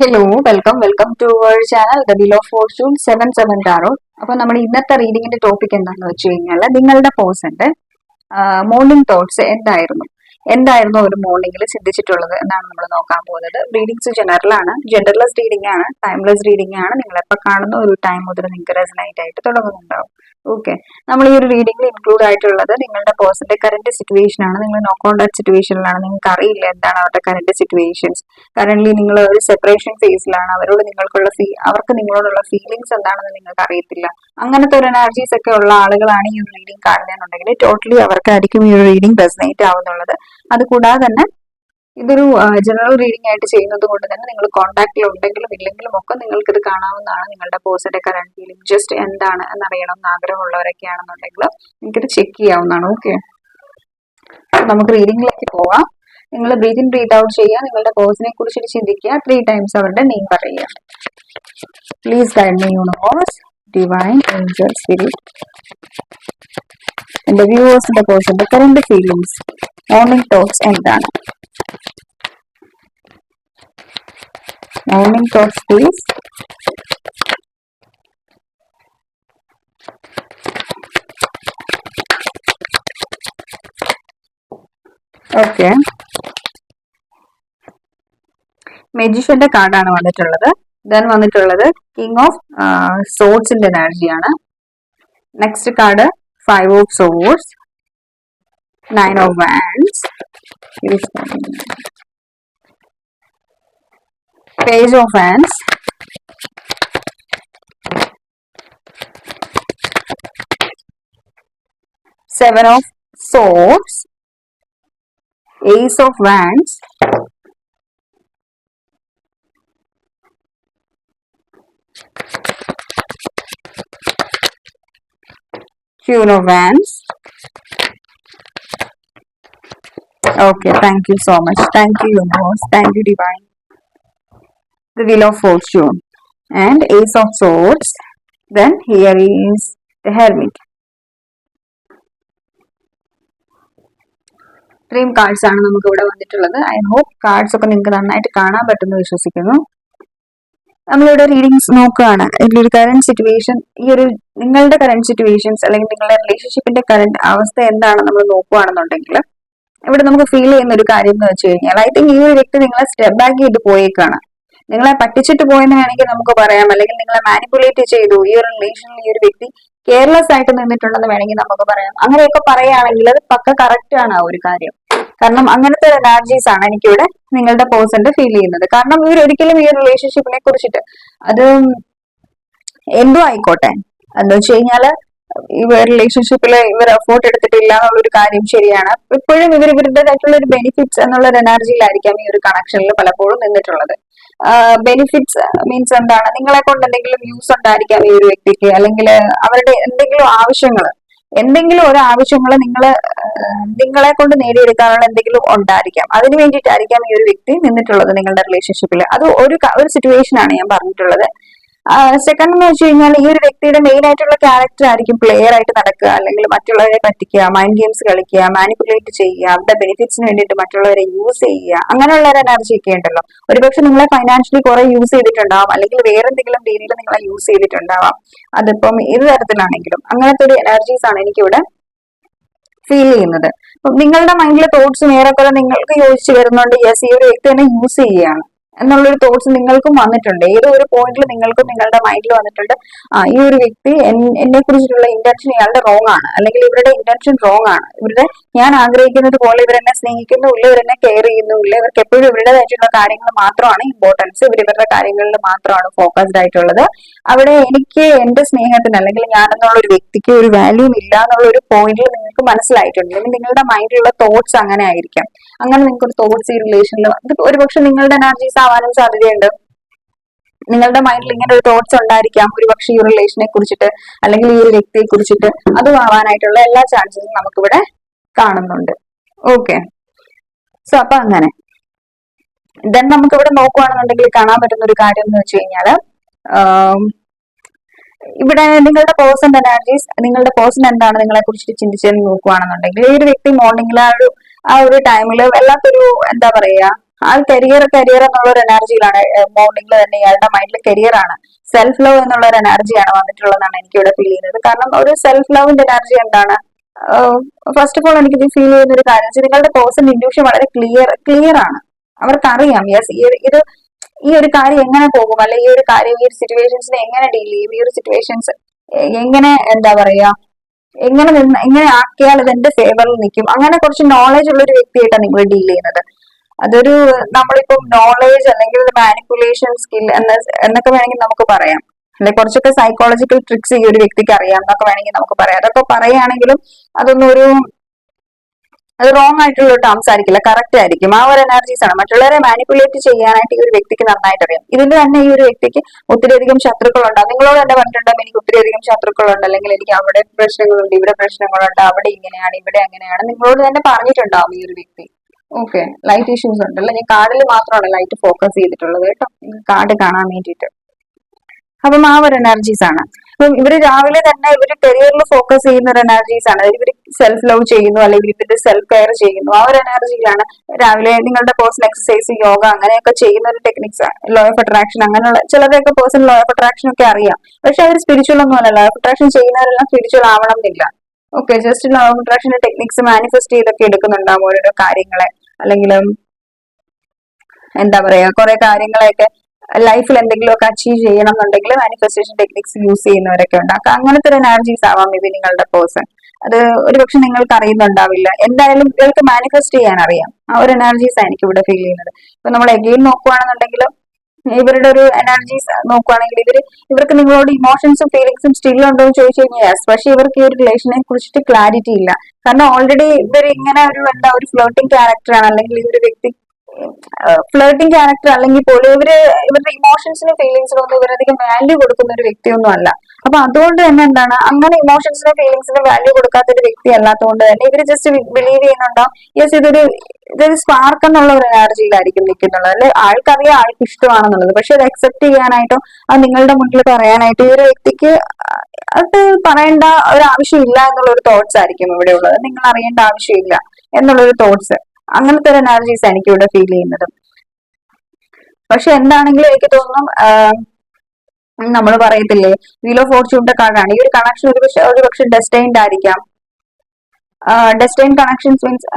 Hello welcome welcome to our channel the below fortune seven seven tarot അപ്പൊ നമ്മുടെ ഇന്നത്തെ റീഡിങ്ങിന്റെ topic എന്താണെന്ന് വെച്ച് കഴിഞ്ഞാൽ നിങ്ങളുടെ പേഴ്സന്റെ മോർണിംഗ് തോട്ട്സ് എന്തായിരുന്നു? എന്തായിരുന്നു ഒരു മോർണിംഗിൽ ചിന്തിച്ചിട്ടുള്ളത് എന്നാണ് നമ്മൾ നോക്കാൻ പോകുന്നത്. റീഡിങ്സ് ജനറൽ ആണ് ജെൻഡർലെസ് റീഡിംഗ് ആണ് ടൈംലെസ് റീഡിംഗ് ആണ്. നിങ്ങൾ കാണുന്ന ഒരു ടൈം മുതൽ നിങ്ങൾക്ക് റെസനൈറ്റ് ആയിട്ട് തുടങ്ങുന്നുണ്ടാവും. ഓക്കെ നമ്മൾ ഈ ഒരു റീഡിംഗിൽ ഇൻക്ലൂഡ് ആയിട്ടുള്ളത് നിങ്ങളുടെ പേഴ്സന്റെ കറന്റ് സിറ്റുവേഷൻ ആണ്. നിങ്ങൾ നോ കോൺടാക്ട് സിറ്റുവേഷനിലാണ് നിങ്ങൾക്ക് അറിയില്ല എന്താണ് അവരുടെ കറന്റ് സിറ്റുവേഷൻസ് കറന്റ് നിങ്ങൾ ഒരു സെപ്പറേഷൻ ഫേസിലാണ് അവരോട് നിങ്ങൾക്കുള്ള ഫീ അവർക്ക് നിങ്ങളോടുള്ള ഫീലിങ്സ് എന്താണെന്ന് നിങ്ങൾക്ക് അറിയത്തില്ല. അങ്ങനത്തെ ഒരു എനർജീസ് ഒക്കെ ഉള്ള ആളുകളാണ് ഈ ഒരു റീഡിംഗ് കാണുന്നതെന്നുണ്ടെങ്കിൽ ടോട്ടലി അവർക്കായിരിക്കും ഈ ഒരു റീഡിംഗ് റെസനേറ്റ് ആവുന്നുള്ളത്. അതുകൂടാതെ തന്നെ ഇതൊരു ജനറൽ റീഡിംഗ് ആയിട്ട് ചെയ്യുന്നത് കൊണ്ട് തന്നെ നിങ്ങൾ കോൺടാക്റ്റിൽ ഉണ്ടെങ്കിലും ഇല്ലെങ്കിലും ഒക്കെ നിങ്ങൾക്ക് ഇത് കാണാവുന്നതാണ് നിങ്ങളുടെ പേഴ്സന്റെ കറണ്ട് ഫീലിംഗ് ജസ്റ്റ് എന്താണ് എന്നറിയണം എന്ന് ആഗ്രഹമുള്ളവരൊക്കെ ആണെന്നുണ്ടെങ്കിൽ നിങ്ങൾക്കിത് ചെക്ക് ചെയ്യാവുന്നതാണ്. ഓക്കെ നമുക്ക് റീഡിംഗിലേക്ക് പോവാം. നിങ്ങൾ ബ്രീത്ത് ബ്രീത്ത് ഔട്ട് ചെയ്യുക. നിങ്ങളുടെ പോസിനെ കുറിച്ചിട്ട് ചിന്തിക്കുക. ത്രീ ടൈംസ് അവരുടെ നെയിം പറയുക. Please guide my universe divine angel spirit എന്റെ വ്യൂവേഴ്സിന്റെ പോസിന്റെ കറണ്ട് ഫീലിംഗ്സ് മോർണിംഗ് ടോക്സ് എന്താണ്? മോർണിംഗ് of പ്ലീസ് ഓക്കെ മെജിഷ്യന്റെ കാർഡാണ് വന്നിട്ടുള്ളത്. ദെൻ വന്നിട്ടുള്ളത് കിങ് ഓഫ് സോഡ്സിന്റെ എനർജിയാണ് next card five of swords nine of wands Page of hands seven of swords. Ace of wands. Queen of wands. Okay thank you so much. Thank you universe. Thank you divine. The wheel of fortune and ace of swords. Then here is the hermit. ഇത്രയും cards ആണ് നമുക്ക് ഇവിടെ വന്നിട്ടുള്ളത്. I hope cards ഒക്കെ നിങ്ങൾക്ക് നന്നായിട്ട് കാണാൻ പറ്റുമെന്ന് വിശ്വസിക്കുന്നു. നമ്മളിവിടെ റീഡിങ്സ് നോക്കുകയാണ്. ഒരു കറന്റ് സിറ്റുവേഷൻ ഈ ഒരു നിങ്ങളുടെ കറന്റ് സിറ്റുവേഷൻസ് അല്ലെങ്കിൽ നിങ്ങളുടെ റിലേഷൻഷിപ്പിന്റെ കറന്റ് അവസ്ഥ എന്താണ് നമ്മൾ നോക്കുകയാണെന്നുണ്ടെങ്കിൽ ഇവിടെ നമുക്ക് ഫീൽ ചെയ്യുന്ന ഒരു കാര്യം എന്ന് വെച്ച് കഴിഞ്ഞാൽ ഐ തിങ്ക് ഈ ഒരു വ്യക്തി നിങ്ങളെ സ്റ്റെപ്പ് ബാക്ക് ചെയ്ത് പോയേക്കാണ്. നിങ്ങളെ പറ്റിച്ചിട്ട് പോയെന്ന് വേണമെങ്കിൽ നമുക്ക് പറയാം. അല്ലെങ്കിൽ നിങ്ങളെ മാനിപ്പുലേറ്റ് ചെയ്തു. ഈ ഒരു റിലേഷനിൽ ഈ ഒരു വ്യക്തി കെയർലെസ് ആയിട്ട് നിന്നിട്ടുണ്ടെന്ന് വേണമെങ്കിൽ നമുക്ക് പറയാം. അങ്ങനെയൊക്കെ പറയുകയാണെങ്കിൽ അത് പക്ക കറക്റ്റ് ആണ് ആ ഒരു കാര്യം. കാരണം അങ്ങനത്തെ ഒരു എനർജീസ് ആണ് എനിക്കിവിടെ നിങ്ങളുടെ പേഴ്സന്റെ ഫീൽ ചെയ്യുന്നത്. കാരണം ഇവർ ഒരിക്കലും ഈ റിലേഷൻഷിപ്പിനെ കുറിച്ചിട്ട് അത് എന്തോ ആയിക്കോട്ടെ. എന്താ വെച്ച് കഴിഞ്ഞാൽ ഇവർ റിലേഷൻഷിപ്പിൽ ഇവർ എഫോർട്ട് എടുത്തിട്ടില്ല എന്നുള്ള ഒരു കാര്യം ശരിയാണ്. ഇപ്പോഴും ഇവർ ഇവരുടേതായിട്ടുള്ള ഒരു ബെനിഫിറ്റ്സ് എന്നുള്ള ഒരു എനർജിയിലായിരിക്കാം ഈ ഒരു കണക്ഷനിൽ പലപ്പോഴും നിന്നിട്ടുള്ളത്. ബെനിഫിറ്റ്സ് മീൻസ് എന്താണ്? നിങ്ങളെ കൊണ്ട് എന്തെങ്കിലും യൂസ് ഉണ്ടായിരിക്കാം ഈ ഒരു വ്യക്തിക്ക് അല്ലെങ്കിൽ അവരുടെ എന്തെങ്കിലും ആവശ്യങ്ങൾ എന്തെങ്കിലും ഒരു ആവശ്യങ്ങൾ നിങ്ങൾ നിങ്ങളെ കൊണ്ട് നേടിയെടുക്കാനുള്ള എന്തെങ്കിലും ഉണ്ടായിരിക്കാം. അതിന് വേണ്ടിയിട്ടായിരിക്കാം ഈ ഒരു വ്യക്തി നിന്നിട്ടുള്ളത് നിങ്ങളുടെ റിലേഷൻഷിപ്പിൽ അത് ഒരു ഒരു സിറ്റുവേഷൻ ആണ് ഞാൻ പറഞ്ഞിട്ടുള്ളത്. സെക്കൻഡ് എന്ന് വെച്ച് കഴിഞ്ഞാൽ ഈ ഒരു വ്യക്തിയുടെ മെയിൻ ആയിട്ടുള്ള ക്യാരക്ടർ ആയിരിക്കും പ്ലെയർ ആയിട്ട് നടക്കുക അല്ലെങ്കിൽ മറ്റുള്ളവരെ പറ്റിക്കുക മൈൻഡ് ഗെയിംസ് കളിക്കുക മാനിപ്പുലേറ്റ് ചെയ്യുക അവരുടെ ബെനിഫിറ്റ്സിന് വേണ്ടിയിട്ട് മറ്റുള്ളവരെ യൂസ് ചെയ്യുക അങ്ങനെയുള്ള ഒരു എനർജി ഒക്കെ ഉണ്ടല്ലോ. ഒരുപക്ഷെ നിങ്ങളെ ഫൈനാൻഷ്യലി കുറെ യൂസ് ചെയ്തിട്ടുണ്ടാവാം അല്ലെങ്കിൽ വേറെ എന്തെങ്കിലും രീതിയിൽ നിങ്ങളെ യൂസ് ചെയ്തിട്ടുണ്ടാവാം. അതിപ്പം ഏത് തരത്തിലാണെങ്കിലും അങ്ങനത്തെ ഒരു എനർജീസ് ആണ് എനിക്കിവിടെ ഫീൽ ചെയ്യുന്നത്. നിങ്ങളുടെ മൈൻഡിലെ തോട്ട്സും ഏറെക്കുറെ നിങ്ങൾക്ക് യോജിച്ച് വരുന്നുണ്ട് യെസ് ഈ ഒരു വ്യക്തി തന്നെ യൂസ് ചെയ്യുകയാണ്. എന്നുള്ളൊരു തോട്ട്സ് നിങ്ങൾക്കും വന്നിട്ടുണ്ട്. ഏതോ ഒരു പോയിന്റിൽ നിങ്ങൾക്കും നിങ്ങളുടെ മൈൻഡിൽ വന്നിട്ടുണ്ട്. ഈ ഒരു വ്യക്തി എന്നെ കുറിച്ചിട്ടുള്ള ഇന്റൻഷൻ ഇയാളുടെ റോങ് ആണ്. അല്ലെങ്കിൽ ഇവരുടെ ഇന്റൻഷൻ റോങ് ആണ്. ഇവരുടെ ഞാൻ ആഗ്രഹിക്കുന്നത് പോലെ ഇവരെന്നെ സ്നേഹിക്കുന്നുമില്ല ഇവരെന്നെ കെയർ ചെയ്യുന്നുമില്ല ഇവർക്ക് എപ്പോഴും ഇവരുടേതായിട്ടുള്ള കാര്യങ്ങൾ മാത്രമാണ് ഇമ്പോർട്ടൻസ് ഇവർ ഇവരുടെ കാര്യങ്ങളിൽ മാത്രമാണ് ഫോക്കസ്ഡ് ആയിട്ടുള്ളത്. അവിടെ എനിക്ക് എന്റെ സ്നേഹത്തിന് അല്ലെങ്കിൽ ഞാനെന്നുള്ള ഒരു വ്യക്തിക്ക് ഒരു വാല്യൂ ഇല്ല എന്നുള്ള ഒരു പോയിന്റിൽ നിങ്ങൾക്ക് മനസ്സിലായിട്ടുണ്ട്. അല്ലെങ്കിൽ നിങ്ങളുടെ മൈൻഡിലുള്ള തോട്ട്സ് അങ്ങനെ ആയിരിക്കാം. അങ്ങനെ നിങ്ങൾക്ക് ഒരു തോട്ട്സ് ഈ റിലേഷനിൽ ഒരുപക്ഷെ നിങ്ങളുടെ എനർജീസ് ആവാനും സാധ്യതയുണ്ട്. നിങ്ങളുടെ മൈൻഡിൽ ഇങ്ങനെ ഒരു തോട്ട്സ് ഉണ്ടായിരിക്കാം. ഒരുപക്ഷെ ഈ റിലേഷനെ കുറിച്ചിട്ട് അല്ലെങ്കിൽ ഈ ഒരു വ്യക്തിയെ കുറിച്ചിട്ട് അതും ആവാനായിട്ടുള്ള എല്ലാ ചാൻസസും നമുക്കിവിടെ കാണുന്നുണ്ട്. ഓക്കെ സോ അപ്പൊ അങ്ങനെ. ദെൻ നമുക്കിവിടെ ഇവിടെ നോക്കുവാണെന്നുണ്ടെങ്കിൽ കാണാൻ പറ്റുന്ന ഒരു കാര്യം എന്ന് വെച്ച് കഴിഞ്ഞാൽ ഇവിടെ നിങ്ങളുടെ പേഴ്സൺ എനർജീസ് നിങ്ങളുടെ പേഴ്സൺ എന്താണ് നിങ്ങളെ കുറിച്ചിട്ട് ചിന്തിച്ചത് നോക്കുകയാണെന്നുണ്ടെങ്കിൽ ഈ ഒരു വ്യക്തി മോർണിംഗിൽ ആ ഒരു ആ ഒരു ടൈമിൽ വല്ലാത്തൊരു എന്താ പറയാ ആൾ കരിയർ കരിയർ എന്നുള്ള ഒരു എനർജിയിലാണ് മോർണിംഗിൽ തന്നെ ഇയാളുടെ മൈൻഡിൽ കരിയർ ആണ്. സെൽഫ് ലവ് എന്നുള്ള ഒരു എനർജിയാണ് വന്നിട്ടുള്ളതാണ് എനിക്ക് ഇവിടെ ഫീൽ ചെയ്യുന്നത്. കാരണം ഒരു സെൽഫ് ലവിന്റെ എനർജി എന്താണ്? ഫസ്റ്റ് ഓഫ് ഓൾ എനിക്ക് ഫീൽ ചെയ്യുന്ന ഒരു കാര്യം നിങ്ങളുടെ പേഴ്സൺ ഇൻഡ്യൂഷൻ വളരെ ക്ലിയർ ക്ലിയർ ആണ്. അവർക്കറിയാം യെസ് ഇത് ഈ ഒരു കാര്യം എങ്ങനെ പോകും? അല്ലെ ഈ ഒരു കാര്യം ഈ ഒരു സിറ്റുവേഷൻസിനെ എങ്ങനെ ഡീൽ ചെയ്യും? ഈ ഒരു സിറ്റുവേഷൻസ് എങ്ങനെ എന്താ പറയാ എങ്ങനെ നിന്ന് എങ്ങനെ ആക്കിയാൽ ഇത് എന്റെ ഫേവറിൽ നിൽക്കും? അങ്ങനെ കുറച്ച് നോളജ് ഉള്ള ഒരു വ്യക്തിയായിട്ടാണ് നിങ്ങൾ ഡീൽ ചെയ്യുന്നത്. അതൊരു നമ്മളിപ്പം നോളേജ് അല്ലെങ്കിൽ മാനിപ്പുലേഷൻ സ്കിൽ എന്ന എന്നൊക്കെ വേണമെങ്കിൽ നമുക്ക് പറയാം. അല്ലെ കുറച്ചൊക്കെ സൈക്കോളജിക്കൽ ട്രിക്സ് ഈ ഒരു വ്യക്തിക്ക് അറിയാം എന്നൊക്കെ വേണമെങ്കിൽ നമുക്ക് പറയാം. അതൊക്കെ പറയുകയാണെങ്കിലും അതൊന്നും ഒരു അത് റോങ് ആയിട്ടുള്ള ടേംസ് ആയിരിക്കില്ല. കറക്റ്റ് ആയിരിക്കും. ആ ഒരു എനർജീസ് ആണ്. മറ്റുള്ളവരെ മാനിപ്പുലേറ്റ് ചെയ്യാനായിട്ട് ഈ ഒരു വ്യക്തിക്ക് നന്നായിട്ട് അറിയാം. ഇതിന്റെ തന്നെ ഈ ഒരു വ്യക്തിക്ക് ഒത്തിരിയധികം ശത്രുക്കളുണ്ട്. നിങ്ങളോട് തന്നെ പറഞ്ഞിട്ടുണ്ടാവും എനിക്ക് ഒത്തിരിയധികം ശത്രുക്കളുണ്ട്. അല്ലെങ്കിൽ എനിക്ക് അവിടെ പ്രശ്നങ്ങളുണ്ട് ഇവിടെ പ്രശ്നങ്ങളുണ്ട് അവിടെ ഇങ്ങനെയാണ് ഇവിടെ അങ്ങനെയാണ്. നിങ്ങളോട് തന്നെ പറഞ്ഞിട്ടുണ്ടാവും ഈ ഒരു വ്യക്തി. ഓക്കെ ലൈറ്റ് ഇഷ്യൂസ് ഉണ്ട് അല്ലെ ഞാൻ കാർഡിൽ മാത്രമാണ് ലൈറ്റ് ഫോക്കസ് ചെയ്തിട്ടുള്ളത് കേട്ടോ. കാർഡ് കാണാൻ വേണ്ടിയിട്ട്. അപ്പം ആ ഒരു എനർജീസ് ആണ്. അപ്പം ഇവർ രാവിലെ തന്നെ ഇവർ കരിയറിൽ ഫോക്കസ് ചെയ്യുന്ന ഒരു എനർജീസ് ആണ്. ഇവർ സെൽഫ് ലവ് ചെയ്യുന്നു അല്ലെങ്കിൽ ഇവർ സെൽഫ് കെയർ ചെയ്യുന്നു. ആ ഒരു എനർജിയിലാണ് രാവിലെ നിങ്ങളുടെ പേഴ്സണൽ എക്സസൈസ് യോഗ അങ്ങനെയൊക്കെ ചെയ്യുന്ന ഒരു ടെക്നിക്സ് ലോ ഓഫ് അട്രാക്ഷൻ അങ്ങനെയുള്ള ചിലരെയൊക്കെ പേഴ്സണൽ ലോ ഓഫ് അട്രാക്ഷൻ ഒക്കെ അറിയാം. പക്ഷെ അവർ സ്പിരിച്വൽ ഒന്നും അല്ല ലോ ഓഫ് അട്രാക്ഷൻ ചെയ്യുന്നവരെല്ലാം സ്പിരിച്വൽ ആവണം എന്നില്ല. ഓക്കെ ജസ്റ്റ് ലോ ഓഫ് അട്രാക്ഷന്റെ ടെക്നിക്സ് മാനിഫെസ്റ്റ് ചെയ്തൊക്കെ എടുക്കുന്നുണ്ടാവും ഓരോരോ കാര്യങ്ങളെ. അല്ലെങ്കിൽ എന്താ പറയാ കുറെ കാര്യങ്ങളെയൊക്കെ ലൈഫിൽ എന്തെങ്കിലുമൊക്കെ അച്ചീവ് ചെയ്യണം എന്നുണ്ടെങ്കിൽ മാനിഫെസ്റ്റേഷൻ ടെക്നിക്സ് യൂസ് ചെയ്യുന്നവരൊക്കെ ഉണ്ട്. അപ്പൊ അങ്ങനത്തെ ഒരു എനർജീസ് ആവാം ഇത് നിങ്ങളുടെ പേഴ്സൺ അത് ഒരുപക്ഷെ നിങ്ങൾക്ക് അറിയുന്നുണ്ടാവില്ല. എന്തായാലും ഇവർക്ക് മാനിഫെസ്റ്റ് ചെയ്യാൻ അറിയാം. ആ ഒരു എനർജീസ് എനിക്ക് ഇവിടെ ഫീൽ ചെയ്യുന്നത്. ഇപ്പൊ നമ്മൾ എഗെയിൻ നോക്കുവാണെന്നുണ്ടെങ്കിലും ഇവരുടെ ഒരു എനർജീസ് നോക്കുവാണെങ്കിൽ ഇവർ ഇവർക്ക് നിങ്ങളോട് ഇമോഷൻസും ഫീലിങ്സും സ്റ്റിൽ ഉണ്ടോ എന്ന് ചോദിച്ചു കഴിഞ്ഞാൽ പക്ഷെ ഇവർക്ക് ഈ ഒരു റിലേഷനെ കുറിച്ചിട്ട് ക്ലാരിറ്റി ഇല്ല. കാരണം ഓൾറെഡി ഇവർ ഇങ്ങനെ ഒരു എന്താ ഒരു ഫ്ലോട്ടിംഗ് ക്യാരക്ടറാണ് അല്ലെങ്കിൽ ഈ ഒരു വ്യക്തി ഫ്ലേട്ടിംഗ് ക്യാരക്ടർ അല്ലെങ്കിൽ പോലും ഇവർ ഇവരുടെ ഇമോഷൻസിനും ഫീലിങ്സിനും ഒന്നും ഇവരധികം വാല്യൂ കൊടുക്കുന്ന ഒരു വ്യക്തിയൊന്നും അല്ല. അപ്പൊ അതുകൊണ്ട് തന്നെ എന്താണ് അങ്ങനെ ഇമോഷൻസിനും ഫീലിങ്സിനും വാല്യൂ കൊടുക്കാത്ത ഒരു വ്യക്തി അല്ലാത്തതുകൊണ്ട് തന്നെ ഇവർ ജസ്റ്റ് ബിലീവ് ചെയ്യുന്നുണ്ടോ? യെസ് ഇതൊരു ഇതൊരു സ്പാർക്ക് എന്നുള്ള ഒരു എനർജിയിലായിരിക്കും നിൽക്കുന്നുള്ളത് അല്ലെ ആൾക്കറിയാം ആൾക്ക് ഇഷ്ടമാണെന്നുള്ളത്. പക്ഷെ അത് അക്സെപ്റ്റ് ചെയ്യാനായിട്ടോ അത് നിങ്ങളുടെ മുന്നിൽ പറയാനായിട്ടോ ഈ ഒരു വ്യക്തിക്ക് അത് പറയേണ്ട ഒരു ആവശ്യമില്ല എന്നുള്ള ഒരു തോട്ട്സ് ആയിരിക്കും ഇവിടെ ഉള്ളത്. നിങ്ങൾ അറിയേണ്ട ആവശ്യമില്ല എന്നുള്ളൊരു തോട്ട്സ് അങ്ങനത്തെ ഒരു എനർജീസ് എനിക്ക് ഇവിടെ ഫീൽ ചെയ്യുന്നത്. പക്ഷെ എന്താണെങ്കിലും എനിക്ക് തോന്നുന്നു നമ്മൾ പറയത്തില്ലേ വീൽ ഓഫ് ഫോർച്യൂണിന്റെ കാർഡാണ് ഈ ഒരു കണക്ഷൻ ഒരു പക്ഷെ ഒരു പക്ഷെ ഡെസ്റ്റൈൻഡ് ആയിരിക്കാം ഡെസ്റ്റൈൻ കണക്ഷൻസ് മീൻസ്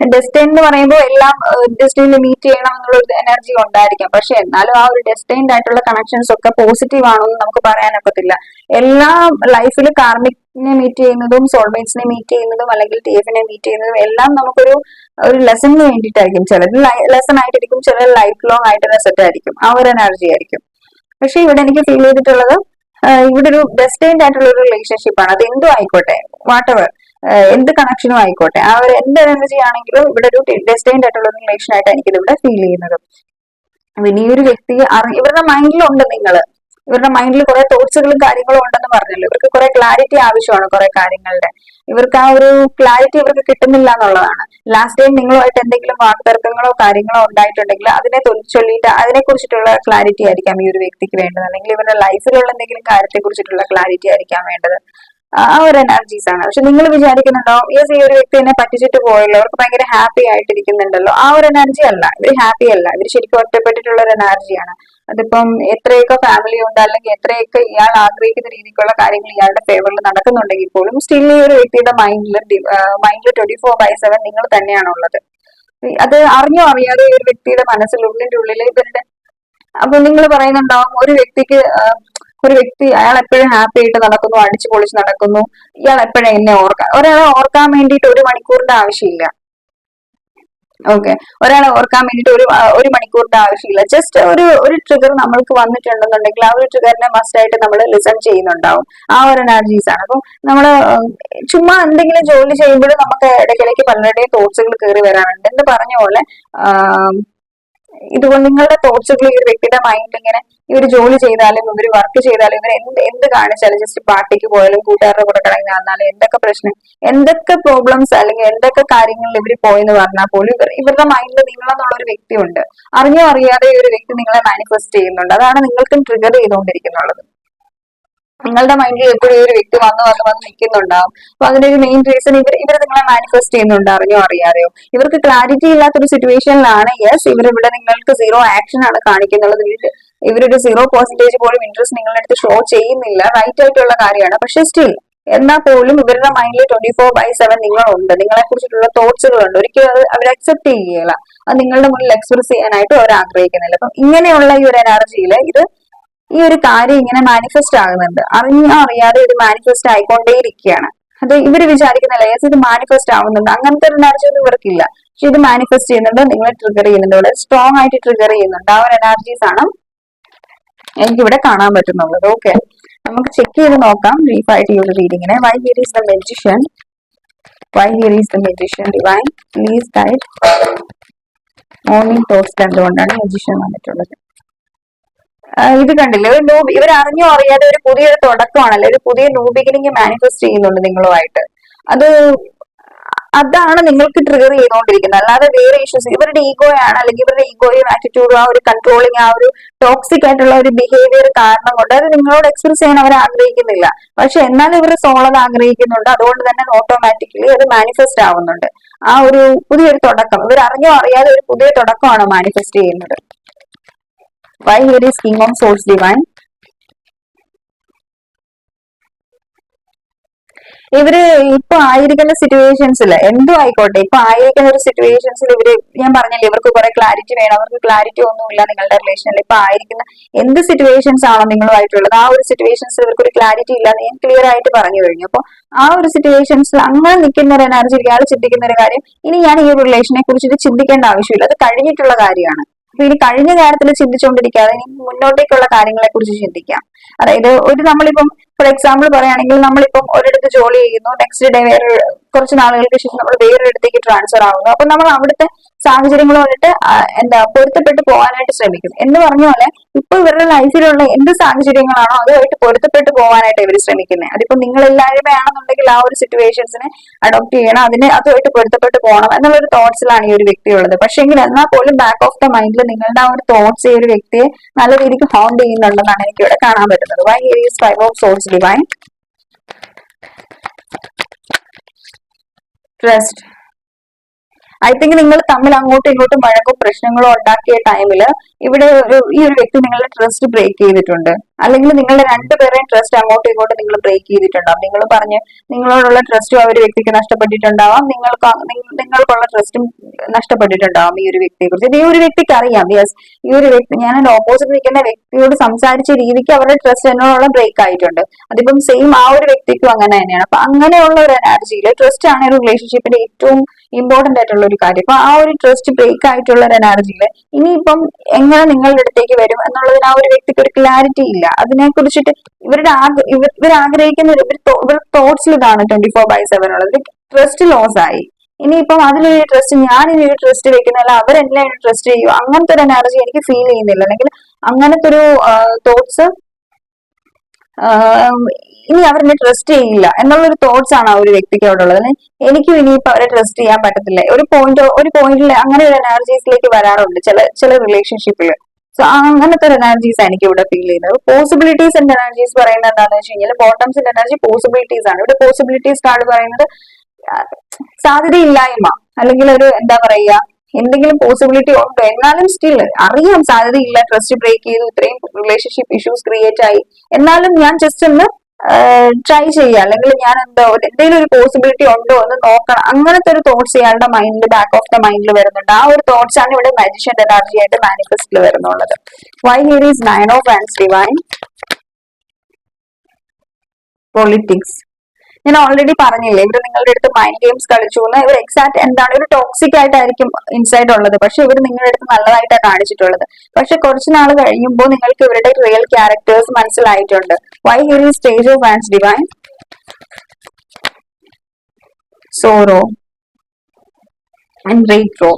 ഡെസ്റ്റൈൻ എന്ന് പറയുമ്പോൾ എല്ലാം ഡെസ്റ്റൈനിൽ മീറ്റ് ചെയ്യണം എന്നുള്ള ഒരു എനർജി ഉണ്ടായിരിക്കാം. പക്ഷെ എന്നാലും ആ ഒരു ഡെസ്റ്റൈൻഡ് ആയിട്ടുള്ള കണക്ഷൻസ് ഒക്കെ പോസിറ്റീവ് ആണോ എന്ന് നമുക്ക് പറയാനൊക്കത്തില്ല എല്ലാ ലൈഫിൽ കാർമിക്കിനെ മീറ്റ് ചെയ്യുന്നതും സോൾമേറ്റ്സിനെ മീറ്റ് ചെയ്യുന്നതും അല്ലെങ്കിൽ ടി എഫിനെ മീറ്റ് ചെയ്യുന്നതും എല്ലാം നമുക്കൊരു ഒരു ലെസണിന് വേണ്ടിയിട്ടായിരിക്കും. ചിലത് ലെസൺ ആയിട്ടിരിക്കും ചിലർ ലൈഫ് ലോങ് ആയിട്ട് സെറ്റ് ആയിരിക്കും. ആ ഒരു എനർജി ആയിരിക്കും. പക്ഷെ ഇവിടെ എനിക്ക് ഫീൽ ചെയ്തിട്ടുള്ളത് ഇവിടെ ഒരു ഡെസ്റ്റൈൻഡ് ആയിട്ടുള്ള ഒരു റിലേഷൻഷിപ്പ് ആണ്. അത് എന്തും ആയിക്കോട്ടെ. വാട്ട് എവർ എന്ത് കണക്ഷനും ആയിക്കോട്ടെ. ആ ഒരു എന്ത് എനർജി ആണെങ്കിലും ഇവിടെ ഒരു ഡെസ്റ്റൈൻഡ് ആയിട്ടുള്ള ഒരു റിലേഷൻ ആയിട്ട് എനിക്ക് ഇവിടെ ഫീൽ ചെയ്യുന്നത്. പിന്നെ ഈ ഒരു വ്യക്തി ഇവരുടെ മൈൻഡിലുണ്ട് നിങ്ങൾ ഇവരുടെ മൈൻഡിൽ കുറെ തോട്ട്സുകളും കാര്യങ്ങളും ഉണ്ടെന്ന് പറഞ്ഞല്ലോ. ഇവർക്ക് കുറെ ക്ലാരിറ്റി ആവശ്യമാണ് കുറെ കാര്യങ്ങളുടെ. ഇവർക്ക് ആ ഒരു ക്ലാരിറ്റി ഇവർക്ക് കിട്ടുന്നില്ല എന്നുള്ളതാണ്. ലാസ്റ്റ് ടൈം നിങ്ങളുമായിട്ട് എന്തെങ്കിലും വാക്തർക്കങ്ങളോ കാര്യങ്ങളോ ഉണ്ടായിട്ടുണ്ടെങ്കിൽ അതിനെ ചൊല്ലിയിട്ട് അതിനെ കുറിച്ചിട്ടുള്ള ക്ലാരിറ്റി ആയിരിക്കാം ഈ ഒരു വ്യക്തിക്ക് വേണ്ടത്. അല്ലെങ്കിൽ ഇവരുടെ ലൈഫിലുള്ള എന്തെങ്കിലും കാര്യത്തെ കുറിച്ചിട്ടുള്ള ക്ലാരിറ്റി ആയിരിക്കാം വേണ്ടത്. ആ ഒരു എനർജീസ് ആണ്. പക്ഷെ നിങ്ങൾ വിചാരിക്കുന്നുണ്ടോ യെസ് ഈ ഒരു വ്യക്തി എന്നെ പറ്റിച്ചിട്ട് പോയല്ലോ അവർക്ക് ഭയങ്കര ഹാപ്പി ആയിട്ടിരിക്കുന്നുണ്ടല്ലോ. ആ ഒരു എനർജി അല്ല. ഇവർ ഹാപ്പി അല്ല. ഇവർ ശരിക്കും ഒറ്റപ്പെട്ടിട്ടുള്ള ഒരു എനർജിയാണ് അതിപ്പം എത്രയൊക്കെ ഫാമിലി ഉണ്ട് അല്ലെങ്കിൽ എത്രയൊക്കെ ഇയാൾ ആഗ്രഹിക്കുന്ന രീതിക്കുള്ള കാര്യങ്ങൾ ഇയാളുടെ ഫേവറിൽ നടക്കുന്നുണ്ടെങ്കിൽ പോലും സ്റ്റിൽ ഈ ഒരു വ്യക്തിയുടെ മൈൻഡിൽ മൈൻഡിൽ ട്വന്റി ഫോർ ബൈ സെവൻ നിങ്ങൾ തന്നെയാണുള്ളത് അത് അറിഞ്ഞോ അറിയാതെ ഈ ഒരു വ്യക്തിയുടെ മനസ്സിൽ ഉള്ളിന്റെ ഉള്ളിൽ ഇവരുടെ അപ്പൊ നിങ്ങൾ പറയുന്നുണ്ടാവും ഒരു വ്യക്തിക്ക് ഒരു വ്യക്തി അയാൾ എപ്പോഴും ഹാപ്പി ആയിട്ട് നടക്കുന്നു അടിച്ചു പൊളിച്ച് നടക്കുന്നു. ഇയാൾ എപ്പോഴും എന്നെ ഓർക്കാൻ ഒരാളെ ഓർക്കാൻ വേണ്ടിയിട്ട് ഒരു മണിക്കൂറിന്റെ ആവശ്യമില്ല. ഓക്കെ ഒരാളെ ഓർക്കാൻ വേണ്ടിയിട്ട് ഒരു ഒരു മണിക്കൂറിന്റെ ആവശ്യമില്ല. ജസ്റ്റ് ഒരു ഒരു ട്രിഗർ നമ്മൾക്ക് വന്നിട്ടുണ്ടെന്നുണ്ടെങ്കിൽ ആ ഒരു ട്രിഗറിനെ മസ്റ്റ് ആയിട്ട് നമ്മൾ ലിസൺ ചെയ്യുന്നുണ്ടാവും. ആ ഒരു എനർജീസ് ആണ്. അപ്പം നമ്മൾ ചുമ്മാ എന്തെങ്കിലും ജോലി ചെയ്യുമ്പോഴും നമുക്ക് ഇടയ്ക്കിടയ്ക്ക് പലരുടെയും തോട്ട്സുകൾ കയറി വരാറുണ്ട്. എന്ന് പറഞ്ഞ പോലെ ഇതുകൊണ്ട് നിങ്ങളുടെ തോട്ട്സുകൾ ഈ ഒരു വ്യക്തിയുടെ മൈൻഡ് ഇങ്ങനെ ഒരു ജോലി ചെയ്താലും ഇവർ വർക്ക് ചെയ്താലും ഇവർ എന്ത് എന്ത് കാണിച്ചാലും ജസ്റ്റ് പാർട്ടിക്ക് പോയാലും കൂട്ടുകാരുടെ കൂടെ കിടങ്ങി നടന്നാലും എന്തൊക്കെ പ്രശ്നം എന്തൊക്കെ പ്രോബ്ലംസ് അല്ലെങ്കിൽ എന്തൊക്കെ കാര്യങ്ങളിൽ ഇവർ പോയെന്ന് പറഞ്ഞാൽ പോലും ഇവർ ഇവരുടെ മൈൻഡിൽ നിങ്ങളെന്നുള്ള ഒരു വ്യക്തിയുണ്ട്. അറിഞ്ഞോ അറിയാതെ ഈ ഒരു വ്യക്തി നിങ്ങളെ മാനിഫെസ്റ്റ് ചെയ്യുന്നുണ്ട്. അതാണ് നിങ്ങൾക്കും ട്രിഗർ ചെയ്തുകൊണ്ടിരിക്കുന്നുള്ളത്. നിങ്ങളുടെ മൈൻഡിൽ എപ്പോഴും ഒരു വ്യക്തി വന്ന് വന്ന് വന്ന് നിൽക്കുന്നുണ്ടാവും. അപ്പൊ അതിന്റെ ഒരു മെയിൻ റീസൺ ഇവർ ഇവർ നിങ്ങളെ മാനിഫെസ്റ്റ് ചെയ്യുന്നുണ്ട് അറിഞ്ഞോ അറിയാതെയോ? ഇവർക്ക് ക്ലാരിറ്റി ഇല്ലാത്തൊരു സിറ്റുവേഷനിലാണ് യെസ് ഇവർ ഇവിടെ നിങ്ങൾക്ക് സീറോ ആക്ഷൻ ആണ് കാണിക്കുന്നുള്ളത് ഇവർ ഇവരൊരു സീറോ പെർസെന്റേജ് പോലും ഇൻട്രസ്റ്റ് നിങ്ങളുടെ അടുത്ത് ഷോ ചെയ്യുന്നില്ല. റൈറ്റ് ആയിട്ടുള്ള കാര്യമാണ്. പക്ഷെ സ്റ്റിൽ എന്നാൽ പോലും ഇവരുടെ മൈൻഡിൽ ട്വന്റി ഫോർ ബൈ സെവൻ നിങ്ങളുണ്ട്. നിങ്ങളെ കുറിച്ചിട്ടുള്ള തോട്ട്സുകളുണ്ട് ഒരിക്കലും അത് അവർ അക്സെപ്റ്റ് ചെയ്യുകയില്ല. അത് നിങ്ങളുടെ മുന്നിൽ എക്സ്പ്രസ് ചെയ്യാനായിട്ട് അവർ ആഗ്രഹിക്കുന്നില്ല അപ്പം ഇങ്ങനെയുള്ള ഈ ഒരു എനർജിയിൽ ഇത് ഈ ഒരു കാര്യം ഇങ്ങനെ മാനിഫെസ്റ്റ് ആകുന്നുണ്ട്. അറിഞ്ഞോ അറിയാതെ ഇത് മാനിഫെസ്റ്റ് ആയിക്കൊണ്ടേയിരിക്കുകയാണ്. അത് ഇവർ വിചാരിക്കുന്നില്ല യെസ് ഇത് മാനിഫെസ്റ്റ് ആവുന്നുണ്ട്. അങ്ങനത്തെ ഒരു എനർജി ഒന്നും ഇവർക്കില്ല പക്ഷെ ഇത് മാനിഫെസ്റ്റ് ചെയ്യുന്നുണ്ട് നിങ്ങളെ ട്രിഗർ ചെയ്യുന്നുണ്ട്. ഇവിടെ സ്ട്രോങ് ആയിട്ട് ട്രിഗർ ചെയ്യുന്നുണ്ട്. ആ ഒരു എനർജീസ് ആണ് എനിക്കിവിടെ കാണാൻ പറ്റുന്നുള്ളത്. ഓക്കെ നമുക്ക് ചെക്ക് ചെയ്ത് നോക്കാം. ബ്രീഫ് ആയിട്ട് ഈ ഒരു റീഡിങ്ങിനെ why here is the magician why here is the magician divine please guide morning thoughts എന്തുകൊണ്ടാണ് മെജിഷ്യൻ വന്നിട്ടുള്ളത്? ഇത് കണ്ടില്ലേ? ഒരു ന്യൂ ഇവർ അറിഞ്ഞോ അറിയാതെ ഒരു പുതിയൊരു തുടക്കമാണല്ലോ? ഒരു പുതിയ ന്യൂ ബിഗിനിങ് മാനിഫെസ്റ്റ് ചെയ്യുന്നുണ്ട് നിങ്ങളുമായിട്ട്. അത് അതാണ് നിങ്ങൾക്ക് ട്രിഗർ ചെയ്തുകൊണ്ടിരിക്കുന്നത്. അല്ലാതെ വേറെ ഇഷ്യൂസ് ഇവരുടെ ഈഗോയാണ് അല്ലെങ്കിൽ ഇവരുടെ ഈഗോയും ആറ്റിറ്റ്യൂഡും ആ ഒരു കൺട്രോളിങ് ആ ഒരു ടോക്സിക് ആയിട്ടുള്ള ഒരു ബിഹേവിയർ കാരണം കൊണ്ട് അത് നിങ്ങളോട് എക്സ്പ്രസ് ചെയ്യാൻ അവർ ആഗ്രഹിക്കുന്നില്ല. പക്ഷെ എന്നാലും ഇവർ സോളത് ആഗ്രഹിക്കുന്നുണ്ട്. അതുകൊണ്ട് തന്നെ ഓട്ടോമാറ്റിക്കലി അത് മാനിഫെസ്റ്റ് ആവുന്നുണ്ട്. ആ ഒരു പുതിയൊരു തുടക്കം. ഇവർ അറിഞ്ഞോ അറിയാതെ ഒരു പുതിയ തുടക്കമാണ് മാനിഫെസ്റ്റ് ചെയ്യുന്നത്. Why here is king of swords divine? ഇവർ ഇപ്പൊ ആയിരിക്കുന്ന സിറ്റുവേഷൻസിൽ എന്തോ ആയിക്കോട്ടെ ഇപ്പൊ ആയിരിക്കുന്ന ഒരു സിറ്റുവേഷൻസിൽ ഇവർ ഞാൻ പറഞ്ഞില്ലേ ഇവർക്ക് കുറെ ക്ലാരിറ്റി വേണം അവർക്ക് ക്ലാരിറ്റി ഒന്നുമില്ല നിങ്ങളുടെ റിലേഷനിൽ ഇപ്പൊ ആയിരിക്കുന്ന എന്ത് സിറ്റുവേഷൻസ് ആണോ നിങ്ങളുമായിട്ടുള്ളത് ആ ഒരു സിറ്റുവേഷൻസിൽ ഇവർക്ക് ഒരു ക്ലാരിറ്റി ഇല്ല ഞാൻ ക്ലിയർ ആയിട്ട് പറഞ്ഞു കഴിഞ്ഞു. അപ്പൊ ആ ഒരു സിറ്റുവേഷൻസിൽ അങ്ങനെ നിൽക്കുന്ന ഒരു എനർജി ഇയാൾ ചിന്തിക്കുന്ന ഒരു കാര്യം ഇനി ഞാൻ ഈ റിലേഷനെ കുറിച്ചിട്ട് ചിന്തിക്കേണ്ട ആവശ്യമില്ല. അത് കഴിഞ്ഞിട്ടുള്ള കാര്യമാണ്. അപ്പൊ ഇനി കഴിഞ്ഞ കാര്യത്തിൽ ചിന്തിച്ചുകൊണ്ടിരിക്കാതെ ഇനി മുന്നോട്ടേക്കുള്ള കാര്യങ്ങളെ കുറിച്ച് ചിന്തിക്കാം. അതായത് ഒരു നമ്മളിപ്പം ഫോർ എക്സാമ്പിൾ പറയുകയാണെങ്കിൽ നമ്മളിപ്പം ഒരിടത്ത് ജോലി ചെയ്യുന്നു നെക്സ്റ്റ് ഡേ വേറെ കുറച്ച് നാളുകൾക്ക് ശേഷം നമ്മൾ വേറൊരിടത്തേക്ക് ട്രാൻസ്ഫർ ആകുന്നു അപ്പൊ നമ്മൾ അവിടുത്തെ സാഹചര്യങ്ങളുമായിട്ട് എന്താ പൊരുത്തപ്പെട്ട് പോകാനായിട്ട് ശ്രമിക്കും. എന്ന് പറഞ്ഞ പോലെ ഇപ്പൊ ഇവരുടെ ലൈഫിലുള്ള എന്ത് സാഹചര്യങ്ങളാണോ അതുമായിട്ട് പൊരുത്തപ്പെട്ട് പോകാനായിട്ട് ഇവർ ശ്രമിക്കുന്നത് അതിപ്പോ നിങ്ങൾ എല്ലാവരും ആണെന്നുണ്ടെങ്കിൽ ആ ഒരു സിറ്റുവേഷൻസിനെ അഡോപ്റ്റ് ചെയ്യണം. അതിന് അതുമായിട്ട് പൊരുത്തപ്പെട്ട് പോകണം എന്നുള്ള ഒരു തോട്ട്സിലാണ് ഈ ഒരു വ്യക്തിയുള്ളത് പക്ഷെ എങ്കിൽ എന്നാൽ പോലും ബാക്ക് ഓഫ് ദ മൈൻഡിൽ നിങ്ങളുടെ ആ ഒരു തോട്ട്സ് ഈ ഒരു വ്യക്തിയെ നല്ല രീതിക്ക് ഹോണ്ട് ചെയ്യുന്നുണ്ടെന്നാണ് എനിക്ക് ഇവിടെ കാണാൻ പറ്റുന്നത്. Why five of souls divine trust I think നിങ്ങൾ തമ്മിൽ അങ്ങോട്ടും ഇങ്ങോട്ടും വഴക്കും പ്രശ്നങ്ങളോ ഉണ്ടാക്കിയ ടൈമിൽ ഇവിടെ ഒരു ഈ ഒരു വ്യക്തി നിങ്ങളുടെ ട്രസ്റ്റ് ബ്രേക്ക് ചെയ്തിട്ടുണ്ട്. അല്ലെങ്കിൽ നിങ്ങളുടെ രണ്ടുപേരെയും ട്രസ്റ്റ് അങ്ങോട്ടും ഇങ്ങോട്ടും നിങ്ങൾ ബ്രേക്ക് ചെയ്തിട്ടുണ്ടാവും. നിങ്ങൾ പറഞ്ഞ് നിങ്ങളോടുള്ള ട്രസ്റ്റും ആ ഒരു വ്യക്തിക്ക് നഷ്ടപ്പെട്ടിട്ടുണ്ടാവാം. നിങ്ങൾക്ക് നിങ്ങൾക്കുള്ള ട്രസ്റ്റും നഷ്ടപ്പെട്ടിട്ടുണ്ടാവാം ഈ ഒരു വ്യക്തിയെ കുറിച്ച് ഈ ഒരു വ്യക്തിക്ക് അറിയാം യെസ് ഈ ഒരു വ്യക്തി ഞാൻ എന്റെ ഓപ്പോസിറ്റ് നിൽക്കുന്ന വ്യക്തിയോട് സംസാരിച്ച രീതിക്ക് അവരുടെ ട്രസ്റ്റ് എന്നോടുള്ള ബ്രേക്ക് ആയിട്ടുണ്ട്. അതിപ്പം സെയിം ആ ഒരു വ്യക്തിക്കും അങ്ങനെ തന്നെയാണ്. അപ്പൊ അങ്ങനെയുള്ള ഒരു എനർജിയിൽ ട്രസ്റ്റ് ആണ് റിലേഷൻഷിപ്പിന്റെ ഏറ്റവും ഇമ്പോർട്ടന്റ് ആയിട്ടുള്ള ഒരു കാര്യം. അപ്പൊ ആ ഒരു ട്രസ്റ്റ് ബ്രേക്ക് ആയിട്ടുള്ള ഒരു എനർജിയിൽ ഇനിയിപ്പം എങ്ങനെ നിങ്ങളുടെ അടുത്തേക്ക് വരും എന്നുള്ളതിന് ആ ഒരു വ്യക്തിക്ക് ഒരു ക്ലാരിറ്റി ഇല്ല. അതിനെ കുറിച്ചിട്ട് ഇവരുടെ ഇവർ ആഗ്രഹിക്കുന്ന ഒരു- ഇവർ തോട്ട്സിൽ ഇതാണ് ട്വന്റി ഫോർ ബൈ സെവൻ ഉള്ളത്. ട്രസ്റ്റ് ലോസ് ആയി. ഇനിയിപ്പം അതിലൊരു ട്രസ്റ്റ് ഞാൻ ഇനി ഒരു ട്രസ്റ്റ് വെക്കുന്ന അല്ല അവരെന്നെ ട്രസ്റ്റ് ചെയ്യും. അങ്ങനത്തെ ഒരു എനർജി എനിക്ക് ഫീൽ ചെയ്യുന്നില്ല. അല്ലെങ്കിൽ അങ്ങനത്തെ ഒരു തോട്ട്സ് ഇനി അവരെന്നെ ട്രസ്റ്റ് ചെയ്യില്ല എന്നുള്ളൊരു തോട്ട്സ് ആണ് ആ ഒരു വ്യക്തിക്ക് അവിടെ ഉള്ളത് എനിക്ക് ഇനിയിപ്പോ അവരെ ട്രസ്റ്റ് ചെയ്യാൻ പറ്റത്തില്ല. ഒരു പോയിന്റ് ഒരു പോയിന്റിൽ അങ്ങനെ ഒരു എനർജീസിലേക്ക് വരാറുണ്ട് ചില ചില റിലേഷൻഷിപ്പിൽ സോ അങ്ങനത്തെ ഒരു എനർജീസ് എനിക്ക് ഇവിടെ ഫീൽ ചെയ്യുന്നത്. പോസിബിലിറ്റീസ് ആൻഡ് എനർജീസ് പറയുന്നത് എന്താണെന്ന് വെച്ച് കഴിഞ്ഞാൽ ബോട്ടംസിന്റെ എനർജി പോസിബിലിറ്റീസ് ആണ്. ഇവിടെ പോസിബിലിറ്റീസ് കാർഡ് പറയുന്നത് സാധ്യതയില്ലായ്മ. അല്ലെങ്കിൽ ഒരു എന്താ പറയുക എന്തെങ്കിലും പോസിബിലിറ്റി ഉണ്ടോ. എന്നാലും സ്റ്റിൽ അറിയാം സാധ്യതയില്ല ട്രസ്റ്റ് ബ്രേക്ക് ചെയ്തു ഇത്രയും റിലേഷൻഷിപ്പ് ഇഷ്യൂസ് ക്രിയേറ്റ് ആയി. എന്നാലും ഞാൻ ജസ്റ്റ് ഒന്ന് ട്രൈ ചെയ്യുക. അല്ലെങ്കിൽ ഞാൻ എന്തോ എന്തെങ്കിലും ഒരു പോസിബിലിറ്റി ഉണ്ടോ എന്ന് നോക്കണം. അങ്ങനത്തെ ഒരു തോട്ട്സ് ഇയാളുടെ മൈൻഡിൽ ബാക്ക് ഓഫ് ദ മൈൻഡിൽ വരുന്നുണ്ട്. ആ ഒരു തോട്ട്സ് ആണ് ഇവിടെ മജിഷ്യന്റെ എനർജി ആയിട്ട് മാനിഫെസ്റ്റിൽ വരുന്നുള്ളത്. Why here is nine of wands divine politics ഞാൻ ഓൾറെഡി പറഞ്ഞില്ലേ ഇവർ നിങ്ങളുടെ അടുത്ത് മൈൻഡ് ഗെയിംസ് കളിച്ചു എന്ന്. ഇവർ എക്സാക്ട് എന്താണ് ഒരു ടോക്സിക് ആയിട്ടായിരിക്കും ഇൻസൈഡ് ഉള്ളത്. പക്ഷെ ഇവർ നിങ്ങളുടെ അടുത്ത് നല്ലതായിട്ടാണ് കാണിച്ചിട്ടുള്ളത്. പക്ഷെ കുറച്ച് നാൾ കഴിയുമ്പോൾ നിങ്ങൾക്ക് ഇവരുടെ റിയൽ ക്യാരക്ടേഴ്സ് മനസ്സിലായിട്ടുണ്ട്. വൈ ഹിയർ ഈ stage of and divine sorrow and breakthrough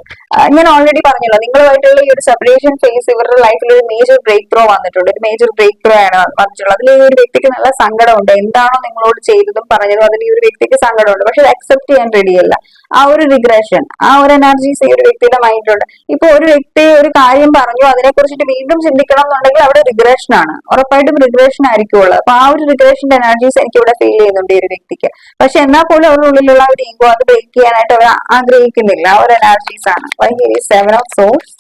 ഞാൻ ഓൾറെഡി പറഞ്ഞല്ലോ നിങ്ങളുമായിട്ടുള്ള ഈ ഒരു സെപ്പറേഷൻ ഫേസ് ഇവരുടെ ലൈഫിൽ ഒരു മേജർ ബ്രേക്ക് ത്രോ വന്നിട്ടുണ്ട്. ഒരു മേജർ ബ്രേക്ക് ത്രോ ആണ് വന്നിട്ടുള്ളത്. അതിൽ ഈ ഒരു വ്യക്തിക്ക് നല്ല സങ്കടമുണ്ട്. എന്താണോ നിങ്ങളോട് ചെയ്തതും പറഞ്ഞതും അതിൽ ഈ ഒരു വ്യക്തിക്ക് സങ്കടമുണ്ട്. പക്ഷെ അത് അക്സെപ്റ്റ് ചെയ്യാൻ റെഡിയല്ല ആ ഒരു റിഗ്രഷൻ ആ ഒരു എനർജീസ് ഈ ഒരു വ്യക്തിയുടെ മൈൻഡിലുണ്ട് ഇപ്പൊ ഒരു വ്യക്തി ഒരു കാര്യം പറഞ്ഞു അതിനെ കുറിച്ചിട്ട് വീണ്ടും ചിന്തിക്കണം എന്നുണ്ടെങ്കിൽ അവിടെ റിഗ്രഷൻ ആണ്. ഉറപ്പായിട്ടും റിഗ്രഷൻ ആയിരിക്കുള്ളൂ അപ്പൊ ആ ഒരു റിഗ്രഷന്റെ എനർജീസ് എനിക്ക് ഇവിടെ ഫീൽ ചെയ്യുന്നുണ്ട് ഈ ഒരു വ്യക്തിക്ക്. പക്ഷെ എന്നാൽ പോലും അവരുടെ ഉള്ളിലുള്ള ഒരു ഈഗോ അത് ബ്രേക്ക് ചെയ്യാനായിട്ട് അവർ ആഗ്രഹിക്കുന്നില്ല. ആ ഒരു എനർജീസ് ആണ്. Seven of swords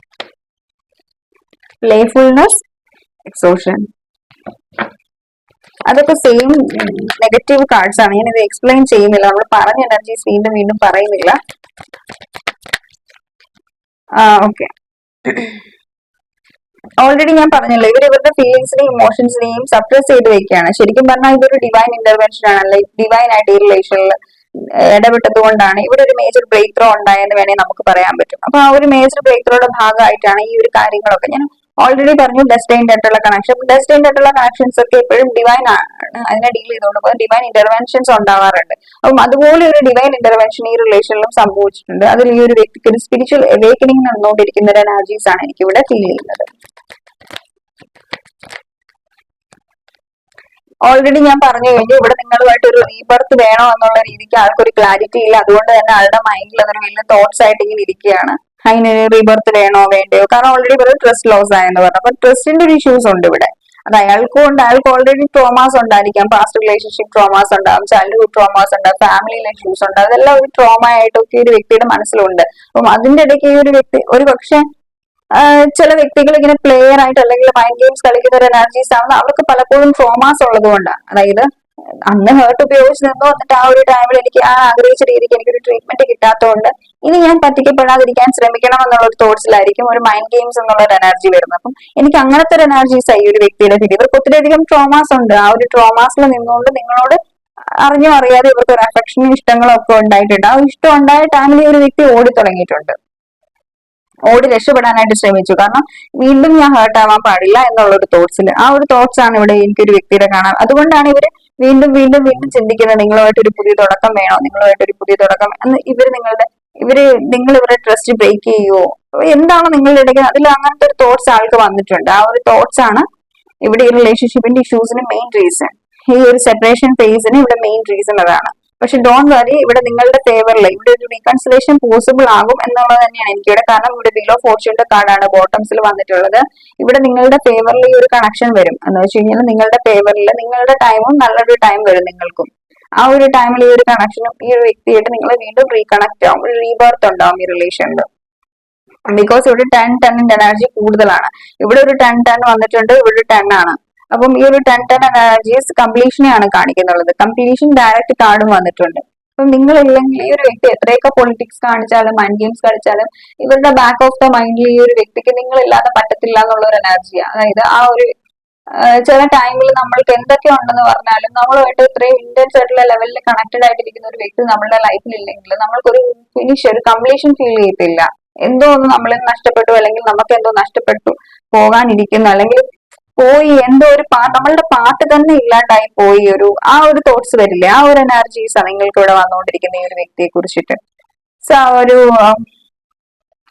playfulness exhaustion അതൊക്കെ സെയിം നെഗറ്റീവ് കാർഡ്സ് ആണ്. ഞാൻ ഇത് എക്സ്പ്ലെയിൻ ചെയ്യുന്നില്ല. നമ്മൾ പറഞ്ഞ എനർജീസ് വീണ്ടും വീണ്ടും പറയുന്നില്ല. ഓക്കെ ഓൾറെഡി ഞാൻ പറഞ്ഞല്ലോ ഇവർ ഇവരുടെ ഫീലിങ്സിനെയും ഇമോഷൻസിനെയും സപ്രസ് ചെയ്ത് വെക്കുകയാണ്. ശരിക്കും പറഞ്ഞാൽ ഇതൊരു ഡിവൈൻ ഇന്റർവെൻഷൻ ആണ്. ലൈക് ഡിവൈൻ ആയിട്ട് ഈ റിലേഷനിൽ ഇടപെട്ടത് കൊണ്ടാണ് ഇവിടെ ഒരു മേജർ ബ്രേക്ക് ത്രോ ഉണ്ടായെന്ന് വേണേൽ നമുക്ക് പറയാൻ പറ്റും. അപ്പൊ ആ ഒരു മേജർ ബ്രേക്ക് ത്രോയുടെ ഭാഗമായിട്ടാണ് ഈ ഒരു കാര്യങ്ങളൊക്കെ ഞാൻ ഓൾറെഡി പറഞ്ഞു ഡെസ്റ്റൈൻഡ് ആയിട്ടുള്ള കണക്ഷൻ ഡെസ്റ്റൈൻഡ് ആയിട്ടുള്ള കണക്ഷൻസ് ഒക്കെ എപ്പോഴും ഡിവൈൻ ആണ് അതിനെ ഡീൽ ചെയ്തുകൊണ്ട് പോകുന്നത് ഡിവൈൻ ഇന്റർവെൻഷൻസ് ഉണ്ടാവാറുണ്ട്. അപ്പം അതുപോലെ ഒരു ഡിവൈൻ ഇന്റർവെൻഷൻ ഈ റിലേഷനിലും സംഭവിച്ചിട്ടുണ്ട്. അതിൽ ഈ ഒരു വ്യക്തിക്ക് ഒരു സ്പിരിച്വൽ അവേക്കനിങ് നടന്നുകൊണ്ടിരിക്കുന്ന ഒരു എനർജീസ് ആണ് എനിക്ക് ഇവിടെ ഫീൽ ചെയ്യുന്നത്. ഓൾറെഡി ഞാൻ പറഞ്ഞു കഴിഞ്ഞു ഇവിടെ നിങ്ങളുമായിട്ട് ഒരു റീബർത്ത് വേണോ എന്നുള്ള രീതിക്ക് ആൾക്കൊരു ക്ലാരിറ്റി ഇല്ല. അതുകൊണ്ട് തന്നെ ആളുടെ മൈൻഡിൽ അതൊരു വലിയ തോട്ട്സ് ആയിട്ട് ഇങ്ങനെ ഇരിക്കുകയാണ്. അതിന് റീബർത്ത് വേണോ വേണ്ടയോ? കാരണം ഓൾറെഡി ഇവർ ട്രസ്റ്റ് ലോസ് ആയെന്ന് പറഞ്ഞു. അപ്പൊ ട്രസ്റ്റിന്റെ ഒരു ഇഷ്യൂസ് ഉണ്ട് ഇവിടെ. അത് അയാൾക്കും ഉണ്ട് അയാൾക്ക് ഓൾറെഡി ട്രോമാസ് ഉണ്ടായിരിക്കാം. പാസ്റ്റ് റിലേഷൻഷിപ്പ് ട്രോമാസ് ഉണ്ടാവും ചൈൽഡ്ഹുഡ് ട്രോമാസ് ഉണ്ടാവും ഫാമിലിയിലെ ഇഷ്യൂസ് ഉണ്ട്. അതെല്ലാം ഒരു ട്രോമ ആയിട്ടൊക്കെ ഒരു വ്യക്തിയുടെ മനസ്സിലുണ്ട്. അപ്പം അതിന്റെ ഇടയ്ക്ക് ഈ ഒരു വ്യക്തി ഒരു പക്ഷേ ചില വ്യക്തികൾ ഇങ്ങനെ പ്ലെയർ ആയിട്ട് അല്ലെങ്കിൽ മൈൻഡ് ഗെയിംസ് കളിക്കുന്ന ഒരു എനർജീസ് ആവുന്ന അവർക്ക് പലപ്പോഴും ട്രോമാസ് ഉള്ളത് കൊണ്ടാണ് അതായത് അന്ന് ഹേർട്ട് ഉപയോഗിച്ച് നിന്നു എന്നിട്ട് ആ ഒരു ടൈമിൽ എനിക്ക് ആ ആഗ്രഹിച്ച രീതിക്ക് എനിക്കൊരു ട്രീറ്റ്മെന്റ് കിട്ടാത്തതുകൊണ്ട് ഇനി ഞാൻ പറ്റിക്കപ്പെടാതിരിക്കാൻ ശ്രമിക്കണം എന്നുള്ള ഒരു തോട്ട്സിലായിരിക്കും ഒരു മൈൻഡ് ഗെയിംസ് എന്നുള്ള ഒരു എനർജി വരുന്നത്. അപ്പം എനിക്ക് അങ്ങനത്തെ ഒരു എനർജീസ് ആയി ഒരു വ്യക്തിയുടെ ഫീൽ ഇവർക്ക് ഒത്തിരിയധികം ട്രോമാസ് ഉണ്ട്. ആ ഒരു ട്രോമാസിൽ നിന്നുകൊണ്ട് നിങ്ങളോട് അറിഞ്ഞോ അറിയാതെ ഇവർക്ക് ഒരു അഫക്ഷനും ഇഷ്ടങ്ങളും ഒക്കെ ഉണ്ടായിട്ടുണ്ട്. ആ ഇഷ്ടം ഉണ്ടായ ടൈമിൽ ഒരു വ്യക്തി ഓടി തുടങ്ങിയിട്ടുണ്ട്. ഓടി രക്ഷപ്പെടാനായിട്ട് ശ്രമിച്ചു. കാരണം വീണ്ടും ഞാൻ ഹേർട്ട് ആവാൻ പാടില്ല എന്നുള്ള ഒരു തോട്ട്സിൽ ആ ഒരു തോട്ട്സ് ആണ് ഇവിടെ എനിക്കൊരു വ്യക്തിയുടെ കാണാൻ. അതുകൊണ്ടാണ് ഇവർ വീണ്ടും വീണ്ടും വീണ്ടും ചിന്തിക്കുന്നത് നിങ്ങളുമായിട്ട് ഒരു പുതിയ തുടക്കം വേണോ? നിങ്ങളുമായിട്ട് ഒരു പുതിയ തുടക്കം എന്ന് ഇവർ നിങ്ങളുടെ ഇവർ നിങ്ങൾ ഇവരുടെ ട്രസ്റ്റ് ബ്രേക്ക് ചെയ്യുവോ? എന്താണോ നിങ്ങളുടെ ഇടയ്ക്ക്? അതിൽ അങ്ങനത്തെ ഒരു തോട്ട്സ് ആൾക്ക് വന്നിട്ടുണ്ട്. ആ ഒരു തോട്ട്സ് ആണ് ഇവിടെ ഈ റിലേഷൻഷിപ്പിന്റെ ഇഷ്യൂസിന് മെയിൻ റീസൺ ഈ ഒരു സെപ്പറേഷൻ ഫേസിന് ഇവിടെ മെയിൻ റീസൺ അതാണ്. പക്ഷെ ഡോൺ വറി ഇവിടെ നിങ്ങളുടെ ഫേവറിൽ ഇവിടെ ഒരു റീകൺസിലേഷൻ പോസിബിൾ ആകും എന്നുള്ളത് തന്നെയാണ് എനിക്ക് ഇവിടെ കാരണം ഇവിടെ ബിലോ ഫോർച്യൂണിന്റെ കാർഡാണ് ബോട്ടംസിൽ വന്നിട്ടുള്ളത്. ഇവിടെ നിങ്ങളുടെ ഫേവറിൽ ഈ ഒരു കണക്ഷൻ വരും. എന്ന് വെച്ച് കഴിഞ്ഞാൽ നിങ്ങളുടെ ഫേവറിൽ നിങ്ങളുടെ ടൈമും നല്ലൊരു ടൈം വരും നിങ്ങൾക്കും. ആ ഒരു ടൈമിൽ ഈ ഒരു കണക്ഷനും ഈ ഒരു വ്യക്തിയായിട്ട് നിങ്ങൾ വീണ്ടും റീകണക്ട് ആവും ഒരു റീബർത്ത് ഉണ്ടാവും ഈ റിലേഷനിൽ ബിക്കോസ് ഇവിടെ ടെൻ ടെന്നിന്റെ എനർജി കൂടുതലാണ്. ഇവിടെ ഒരു ടെൻ ടെൻ വന്നിട്ടുണ്ട് ഇവിടെ ടെൻ ആണ്. അപ്പം ഈ ഒരു ടെൻ ടെൻ കംപ്ലീഷനെ ആണ് കാണിക്കുന്നുള്ളത് കംപ്ലീഷൻ ഡയറക്റ്റ് കാർഡും വന്നിട്ടുണ്ട്. അപ്പം നിങ്ങൾ ഇല്ലെങ്കിൽ ഈ ഒരു വ്യക്തി എത്രയൊക്കെ പൊളിറ്റിക്സ് കാണിച്ചാലും മൈൻഡ് ഗെയിംസ് കളിച്ചാലും ഇവരുടെ ബാക്ക് ഓഫ് ദ മൈൻഡിൽ ഈ ഒരു വ്യക്തിക്ക് നിങ്ങൾ ഇല്ലാതെ പറ്റത്തില്ല എന്നുള്ള ഒരു എനർജിയാണ് അതായത് ആ ഒരു ചില ടൈമിൽ നമ്മൾക്ക് എന്തൊക്കെ ഉണ്ടെന്ന് പറഞ്ഞാലും നമ്മളുമായിട്ട് ഇത്രയും ഇന്റൻസ് ആയിട്ടുള്ള ലെവലിൽ കണക്റ്റഡ് ആയിട്ടിരിക്കുന്ന ഒരു വ്യക്തി നമ്മളുടെ ലൈഫിൽ ഇല്ലെങ്കിൽ നമ്മൾക്കൊരു ഫിനിഷ് ഒരു കംപ്ലീഷൻ ഫീൽ ചെയ്യത്തില്ല. എന്തോ ഒന്ന് നമ്മളിൽ നഷ്ടപ്പെട്ടു അല്ലെങ്കിൽ നമുക്ക് എന്തോ നഷ്ടപ്പെട്ടു പോകാനിരിക്കുന്നു. അല്ലെങ്കിൽ പോയി എന്തോ ഒരു പാ നമ്മളുടെ പാട്ട് തന്നെ ഇല്ലാണ്ടായി പോയി ഒരു ആ ഒരു തോട്ട്സ് വരില്ലേ? ആ ഒരു എനർജീസ് നിങ്ങൾക്ക് ഇവിടെ വന്നുകൊണ്ടിരിക്കുന്ന ഈ ഒരു വ്യക്തിയെ കുറിച്ചിട്ട്. സോ ആ ഒരു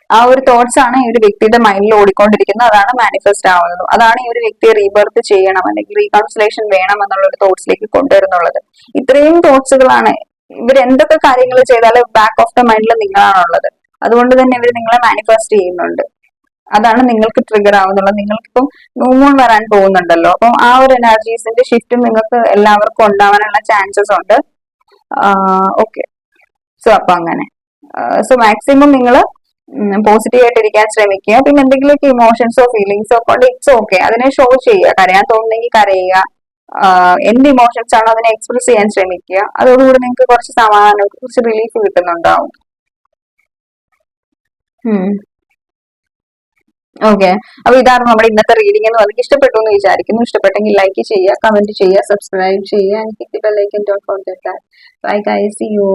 ആ ഒരു തോട്ട്സ് ആണ് ഈ ഒരു വ്യക്തിയുടെ മൈൻഡിൽ ഓടിക്കൊണ്ടിരിക്കുന്നത്. അതാണ് മാനിഫെസ്റ്റ് ആവുന്നത്. അതാണ് ഈ ഒരു വ്യക്തിയെ റീബർത്ത് ചെയ്യണം അല്ലെങ്കിൽ റീകൺസിലേഷൻ വേണം എന്നുള്ള ഒരു തോട്ട്സിലേക്ക് കൊണ്ടുവരുന്നുള്ളത്. ഇത്രയും തോട്ട്സുകളാണ് ഇവർ എന്തൊക്കെ കാര്യങ്ങൾ ചെയ്താലും ബാക്ക് ഓഫ് ദ മൈൻഡിൽ നിങ്ങളാണുള്ളത്. അതുകൊണ്ട് തന്നെ ഇവർ നിങ്ങളെ മാനിഫെസ്റ്റ് ചെയ്യുന്നുണ്ട്. അതാണ് നിങ്ങൾക്ക് ട്രിഗർ ആവുന്നുള്ളത് നിങ്ങൾക്കിപ്പം ന്യൂമൂൺ വരാൻ പോകുന്നുണ്ടല്ലോ. അപ്പം ആ ഒരു എനർജീസിന്റെ ഷിഫ്റ്റ് നിങ്ങൾക്ക് എല്ലാവർക്കും ഉണ്ടാവാനുള്ള ചാൻസസ് ഉണ്ട്. ഓക്കെ സോ അപ്പൊ അങ്ങനെ. സോ മാക്സിമം നിങ്ങൾ പോസിറ്റീവ് ആയിട്ട് ഇരിക്കാൻ ശ്രമിക്കുക. പിന്നെ എന്തെങ്കിലുമൊക്കെ ഇമോഷൻസോ ഫീലിങ്സോ കൊണ്ട് ഇറ്റ്സ് ഓക്കെ അതിനെ ഷോ ചെയ്യുക. കരയാൻ തോന്നുന്നെങ്കിൽ കരയുക. എന്ത് ഇമോഷൻസ് ആണോ അതിനെ എക്സ്പ്രസ് ചെയ്യാൻ ശ്രമിക്കുക. അതോടുകൂടി നിങ്ങൾക്ക് കുറച്ച് സമാധാനം കുറച്ച് റിലീഫ് കിട്ടുന്നുണ്ടാവും. ഓക്കെ അപ്പൊ ഇതാണ് നമ്മുടെ ഇന്നത്തെ റീഡിംഗ് എന്ന് പറഞ്ഞാൽ ഇഷ്ടപ്പെട്ടു എന്ന് വിചാരിക്കുന്നു. ഇഷ്ടപ്പെട്ടെങ്കിൽ ലൈക്ക് ചെയ്യുക കമന്റ് ചെയ്യുക സബ്സ്ക്രൈബ് ചെയ്യുക എനിക്ക് bell icon dot contact bye guys you